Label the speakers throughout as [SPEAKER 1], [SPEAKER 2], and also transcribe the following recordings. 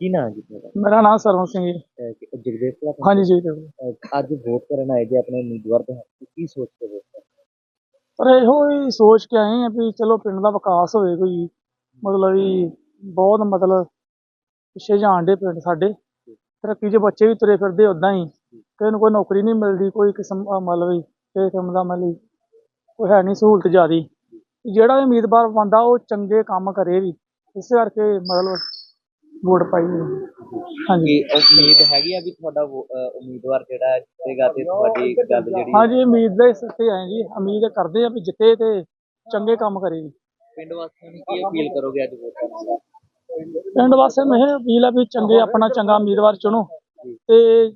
[SPEAKER 1] ਕੀ ਨਾਂ ਜੀ ਤੁਹਾਡਾ?
[SPEAKER 2] ਮੇਰਾ ਨਾਮ ਸਰਵਨ ਸਿੰਘ ਜੀ।
[SPEAKER 1] ਅਹ ਕਿ- ਜਗਦੇਵ ਭਲਾ ਪਿੰਡ?
[SPEAKER 2] ਹਾਂਜੀ ਜੀ ਤੇ
[SPEAKER 1] ਅਹ ਅੱਜ ਵੋਟ ਕਰਨ ਆਏ ਜੇ ਆਪਣੇ ਉਮੀਦਵਾਰ ਦੇ ਹੱਕ 'ਚ ਕੀ ਸੋਚ ਕੇ ਵੋਟ ਕਰ
[SPEAKER 2] ਪਰ ਇਹੋ ਹੀ ਸੋਚ ਕੇ ਆਏ ਆ ਵੀ ਚਲੋ ਪਿੰਡ ਦਾ ਵਿਕਾਸ ਹੋਵੇ ਕੋਈ ਮਤਲਬ ਵੀ ਬਹੁਤ ਮਤਲਬ ਪਿੱਛੇ ਜਾਣ ਦੇ ਪਿੰਡ ਸਾਡੇ। ਤਰੱਕੀ 'ਚ ਬੱਚੇ ਵੀ ਤੁਰੇ ਫਿਰਦੇ ਉਦਾਂ ਹੀ। ਕਿਸੇ ਨੂੰ ਕੋਈ ਨੌਕਰੀ ਨਹੀਂ ਮਿਲਦੀ ਕੋਈ ਕਿਸਮ ਅਹ ਮਤਲਬ ਵੀ ਕਿਸੇ ਕਿਸਮ ਦਾ ਮਤਲਬ ਵੀ ਕੋਈ ਹੈ ਨਹੀਂ ਸਹੂਲਤ ਜ਼ਿਆਦੀ। ਜਿਹੜਾ ਵੀ ਉਮੀਦਵਾਰ ਬੰਦਾ ਉਹ ਚੰਗੇ ਕੰਮ ਕਰੇ ਵੀ। ਇਸੇ ਕਰਕੇ ਮਤਲਬ ਵੋਟ ਪਾਈ ਹੈ। ਹਾਂਜੀ।
[SPEAKER 1] ਕਿ ਉਮੀਦ ਹੈਗੀ ਆ ਵੀ ਤੁਹਾਡਾ ਵੋ- ਅਹ ਉਮੀਦਵਾਰ ਜਿਹੜਾ ਹੈ ਜਿੱਤੇਗਾ ਤੇ ਤੁਹਾਡੀ ਗੱਲ ਜਿਹੜੀ
[SPEAKER 2] ਹਾਂਜੀ ਉਮੀਦ ਦੇ ਸਿਰ ਤੇ ਆਏ ਜੀ। ਉਮੀਦ ਕਰਦੇ ਆ ਵੀ ਜਿੱਤੇ ਤੇ ਚੰਗੇ ਕੰਮ ਕਰੇ ਜੀ।
[SPEAKER 1] ਪਿੰਡ ਵਾਸੀਆਂ ਨੂੰ ਕੀ ਅਪੀਲ ਕਰੋਗੇ ਅੱਜ ਵੋਟ ਦਾ?
[SPEAKER 2] ਪਿੰਡ ਵਾਸਤੇ ਮੈਂ ਇਹ ਅਪੀਲ ਆ ਵੀ ਚੰਗੇ ਆਪਣਾ ਚੰਗਾ ਉਮੀਦਵਾਰ ਚੁਣੋ ਤੇ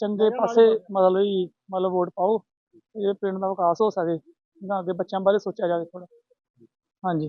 [SPEAKER 2] ਚੰਗੇ ਪਾਸੇ ਮਤਲਬ ਹੀ ਮਤਲਬ ਵੋਟ ਪਾਓ। ਇਹ ਪਿੰਡ ਦਾ ਵਿਕਾਸ ਹੋ ਸਕੇ। ਨਾ ਅੱਗੇ ਬੱਚਿਆਂ ਬਾਰੇ ਸੋਚਿਆ ਜਾਵੇ ਥੋੜਾ ਹਾਂਜੀ।